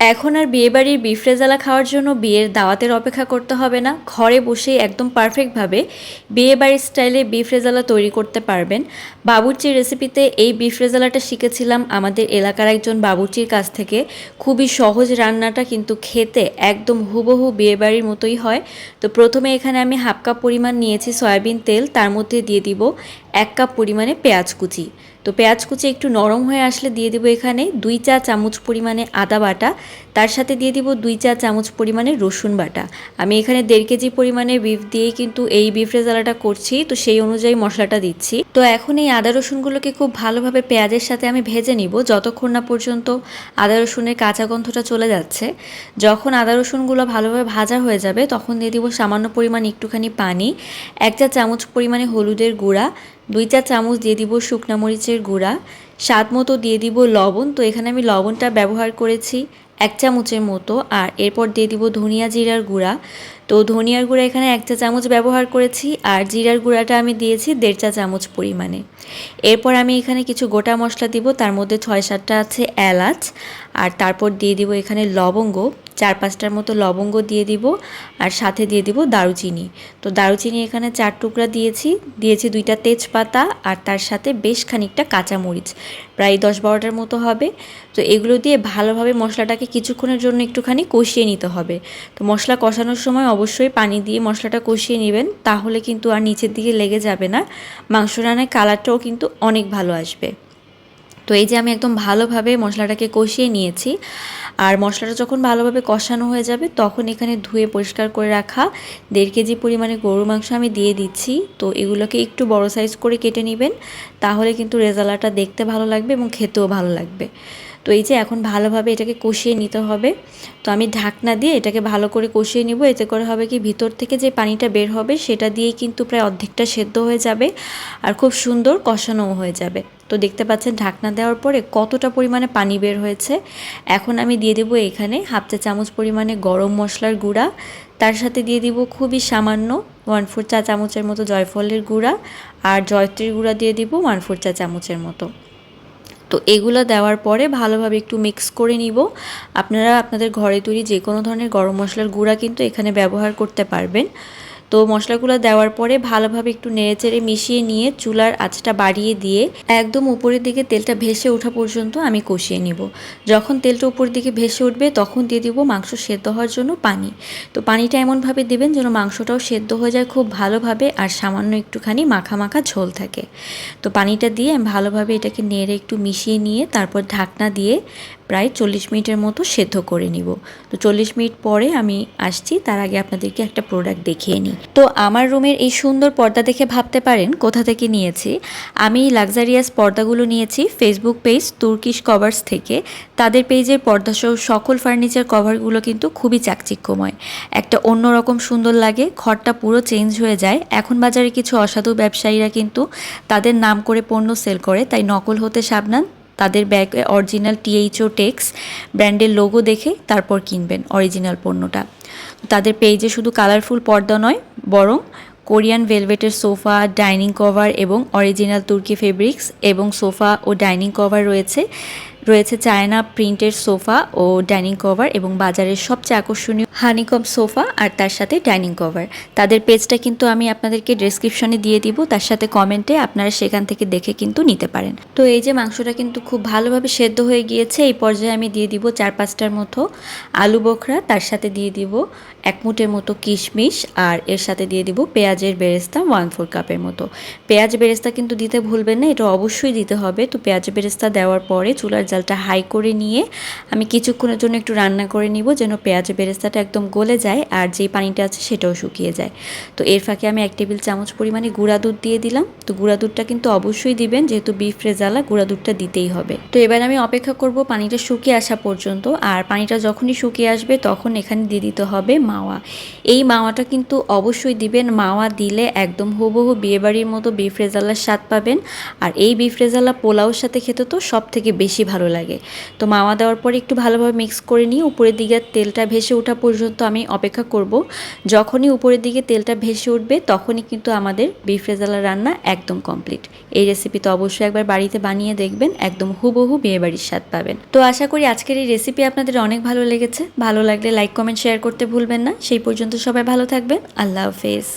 এখন আর বিয়েবাড়ির বিফ রেজালা খাওয়ার জন্য বিয়ের দাওয়াতের অপেক্ষা করতে হবে না। ঘরে বসেই একদম পারফেক্টভাবে বিয়েবাড়ির স্টাইলে বিফ রেজালা তৈরি করতে পারবেন। বাবুর্চির রেসিপিতে এই বিফ রেজালাটা শিখেছিলাম আমাদের এলাকার একজন বাবুর্চির কাছ থেকে। খুবই সহজ রান্নাটা কিন্তু খেতে একদম হুবহু বিয়েবাড়ির মতোই হয়। তো প্রথমে এখানে আমি হাফ কাপ পরিমাণ নিয়েছি সয়াবিন তেল, তার মধ্যে দিয়ে দিব এক কাপ পরিমাণে পেঁয়াজ কুচি। তো পেঁয়াজ কুচি একটু নরম হয়ে আসলে দিয়ে দিব এখানে দুই চা চামচ পরিমাণে আদা বাটা, তার সাথে দিয়ে দিব দুই চা চামচ পরিমাণে রসুন বাটা। আমি এখানে দেড় কেজি পরিমাণে বিফ দিয়েই কিন্তু এই বিফ রেজালাটা করছি, তো সেই অনুযায়ী মশলাটা দিচ্ছি। তো এখন এই আদা রসুনগুলোকে খুব ভালোভাবে পেঁয়াজের সাথে আমি ভেজে নিব, যতক্ষণ না পর্যন্ত আদা রসুনের কাঁচা গন্ধটা চলে যাচ্ছে। যখন আদা রসুনগুলো ভালোভাবে ভাজা হয়ে যাবে, তখন দিয়ে দিব সামান্য পরিমাণ একটুখানি পানি, এক চা চামচ পরিমাণে হলুদের গুঁড়া দুই চা চামচ দিয়ে দিব শুকনো মরিচের গুঁড়া, স্বাদ মতো দিয়ে দিব লবণ। তো এখানে আমি লবণটা ব্যবহার করেছি এক চামচের মতো। আর এরপর দিয়ে দিব ধনিয়া জিরার গুঁড়া। তো ধনিয়ার গুঁড়া এখানে এক চা চামচ ব্যবহার করেছি। আর জিরার গুঁড়াটা আমি দিয়েছি দেড় চা চামচ পরিমাণে। এরপর আমি এখানে কিছু গোটা মশলা দিব। তার মধ্যে ছয় সাতটা আছে এলাচ। আর তারপর দিয়ে দিব এখানে লবঙ্গ। চার পাঁচটার মতো লবঙ্গ দিয়ে দিব আর সাথে দিয়ে দিব দারুচিনি। তো দারুচিনি এখানে চার টুকরা দিয়েছি দিয়েছি দুইটা তেজপাতা আর তার সাথে বেশ খানিকটা কাঁচামরিচ। প্রায় দশ বারোটার মতো হবে। তো এগুলো দিয়ে ভালোভাবে মশলাটাকে কিছুক্ষণের জন্য একটুখানি কষিয়ে নিতে হবে। তো মশলা কষানোর সময় অবশ্যই পানি দিয়ে মশলাটা কষিয়ে নেবেন, তাহলে কিন্তু আর নিচের দিকে লেগে যাবে না। মাংস রান্নায় কালারটাও কিন্তু অনেক ভালো আসবে। তো এই যে আমি একদম ভালোভাবে মশলাটাকে কষিয়ে নিয়েছি। আর মশলাটা যখন ভালোভাবে কষানো হয়ে যাবে, তখন এখানে ধুয়ে পরিষ্কার করে রাখা দেড় কেজি পরিমাণে গরুর মাংস আমি দিয়ে দিচ্ছি। তো এগুলোকে একটু বড় সাইজ করে কেটে নেবেন, তাহলে কিন্তু রেজালাটা দেখতে ভালো লাগবে এবং খেতেও ভালো লাগবে। তো এই যে এখন ভালোভাবে এটাকে কষিয়ে নিতে হবে। তো আমি ঢাকনা দিয়ে এটাকে ভালো করে কষিয়ে নিব। এতে করে হবে কি ভিতর থেকে যে পানিটা বের হবে সেটা দিয়েই কিন্তু প্রায় অর্ধেকটা সেদ্ধ হয়ে যাবে আর খুব সুন্দর কষানোও হয়ে যাবে। তো দেখতে পাচ্ছেন ঢাকনা দেওয়ার পরে কতটা পরিমাণে পানি বের হয়েছে। এখন আমি দিয়ে দেবো এখানে হাফ চা চামচ পরিমাণে গরম মশলার গুঁড়া। তার সাথে দিয়ে দিব খুবই সামান্য ওয়ান ফোর চা চামচের মতো জয়ফলের গুঁড়া। আর জয়ত্রীর গুঁড়া দিয়ে দিব ওয়ান ফোর চা চামচের মতো। তো এগুলো দেওয়ার পরে ভালোভাবে একটু মিক্স করে নিব। আপনারা আপনাদের ঘরে তৈরি যে কোনো ধরনের গরম মশলার গুঁড়া কিন্তু এখানে ব্যবহার করতে পারবেন। তো মশলাগুলো দেওয়ার পরে ভালোভাবে একটু নেড়েচেড়ে মিশিয়ে নিয়ে চুলার আঁচটা বাড়িয়ে দিয়ে একদম উপরের দিকে তেলটা ভেসে ওঠা পর্যন্ত আমি কষিয়ে নিব। যখন তেলটা উপরের দিকে ভেসে উঠবে তখন দিয়ে দিব মাংস সেদ্ধ হওয়ার জন্য পানি। তো পানিটা এমনভাবে দেবেন যেন মাংসটাও সেদ্ধ হয়ে যায় খুব ভালোভাবে আর সামান্য একটুখানি মাখা মাখা ঝোল থাকে। তো পানিটা দিয়ে আমি ভালোভাবে এটাকে নেড়ে একটু মিশিয়ে নিয়ে তারপর ঢাকনা দিয়ে প্রায় চল্লিশ মিনিটের মতো সেদ্ধ করে নিব। তো চল্লিশ মিনিট পরে আমি আসছি, তার আগে আপনাদেরকে একটা প্রোডাক্ট দেখিয়ে নিই। তো আমার রুমের এই সুন্দর পর্দা দেখে ভাবতে পারেন কোথা থেকে নিয়েছি। আমি লাক্সারিয়াস পর্দাগুলো নিয়েছি ফেসবুক পেজ তুর্কিশ কভার্স থেকে। তাদের পেজের পর্দাসহ সকল ফার্নিচার কভারগুলো কিন্তু খুবই চাকচিক্যময়। একটা অন্যরকম সুন্দর লাগে, ঘরটা পুরো চেঞ্জ হয়ে যায়। এখন বাজারে কিছু অসাধু ব্যবসায়ীরা কিন্তু তাদের নাম করে পণ্য সেল করে, তাই নকল হতে সাবধান। তাদের ব্যাগ অরিজিনাল টিএইচও টেক্স ব্র্যান্ডের লোগো দেখে তারপর কিনবেন অরিজিনাল পণ্যটা। তাদের পেজে শুধু কালারফুল পর্দা নয়, বরং কোরিয়ান ভেলভেটের সোফা ডাইনিং কভার এবং অরিজিনাল তুর্কি ফেব্রিক্স এবং সোফা ও ডাইনিং কভার রয়েছে। রয়েছে চায়না প্রিন্টের সোফা ও ডাইনিং কভার এবং বাজারের সবচেয়ে আকর্ষণীয় হানিকম সোফা আর তার সাথে ডাইনিং কভার। তাদের পেজটা কিন্তু আমি আপনাদেরকে ডেসক্রিপশনে দিয়ে দিব, তার সাথে কমেন্টে আপনারা সেখান থেকে দেখে কিন্তু নিতে পারেন। তো এই যে মাংসটা কিন্তু খুব ভালোভাবে সেদ্ধ হয়ে গিয়েছে, এই পর্যায়ে আমি দিয়ে দিব চার পাঁচটার মতো আলু বোখরা, তার সাথে দিয়ে দিব এক মুঠের মতো কিশমিশ আর এর সাথে দিয়ে দিব পেঁয়াজের বেরেস্তা ওয়ান ফোর কাপের মতো। পেঁয়াজ বেরেস্তা কিন্তু দিতে ভুলবেন না, এটা অবশ্যই দিতে হবে। তো পেঁয়াজ বেরেস্তা দেওয়ার পরে চুলার জালটা হাই করে নিয়ে আমি কিছুক্ষণের জন্য একটু রান্না করে নিব যেন পেঁয়াজ বেরেস্তাটা একদম গলে যায় আর যে পানিটা আছে সেটাও শুকিয়ে যায়। তো এর ফাঁকে আমি এক টেবিল চামচ পরিমাণে গুঁড়া দুধ দিয়ে দিলাম। তো গুঁড়া দুধটা কিন্তু অবশ্যই দিবেন, যেহেতু বিফ রেজালা গুঁড়া দুধটা দিতেই হবে। তো এবার আমি অপেক্ষা করব পানিটা শুকিয়ে আসা পর্যন্ত আর পানিটা যখনই শুকিয়ে আসবে তখন এখানে দিয়ে দিতে হবে মাওয়া। এই মাওয়াটা কিন্তু অবশ্যই দিবেন, মাওয়া দিলে একদম হুবহু বিয়েবাড়ির মতো বিফ রেজালার স্বাদ পাবেন। আর এই বিফ রেজালা পোলাওর সাথে খেতে তো সব থেকে বেশি ভালো ভালো লাগে। তো মাওয়া দেওয়ার পরে একটু ভালোভাবে মিক্স করে নিয়ে উপরের দিকে তেলটা ভেসে ওঠা পর্যন্ত আমি অপেক্ষা করব। যখনই উপরের দিকে তেলটা ভেসে উঠবে তখনই কিন্তু আমাদের বিফ রেজালা রান্না একদম কমপ্লিট এই রেসিপি তো অবশ্যই একবার বাড়িতে বানিয়ে দেখবেন, একদম হুবহু বিয়েবাড়ির স্বাদ পাবেন। তো আশা করি আজকের এই রেসিপি আপনাদের অনেক ভালো লেগেছে। ভালো লাগলে লাইক কমেন্ট শেয়ার করতে ভুলবেন না। সেই পর্যন্ত সবাই ভালো থাকবেন। আল্লাহ হাফেজ।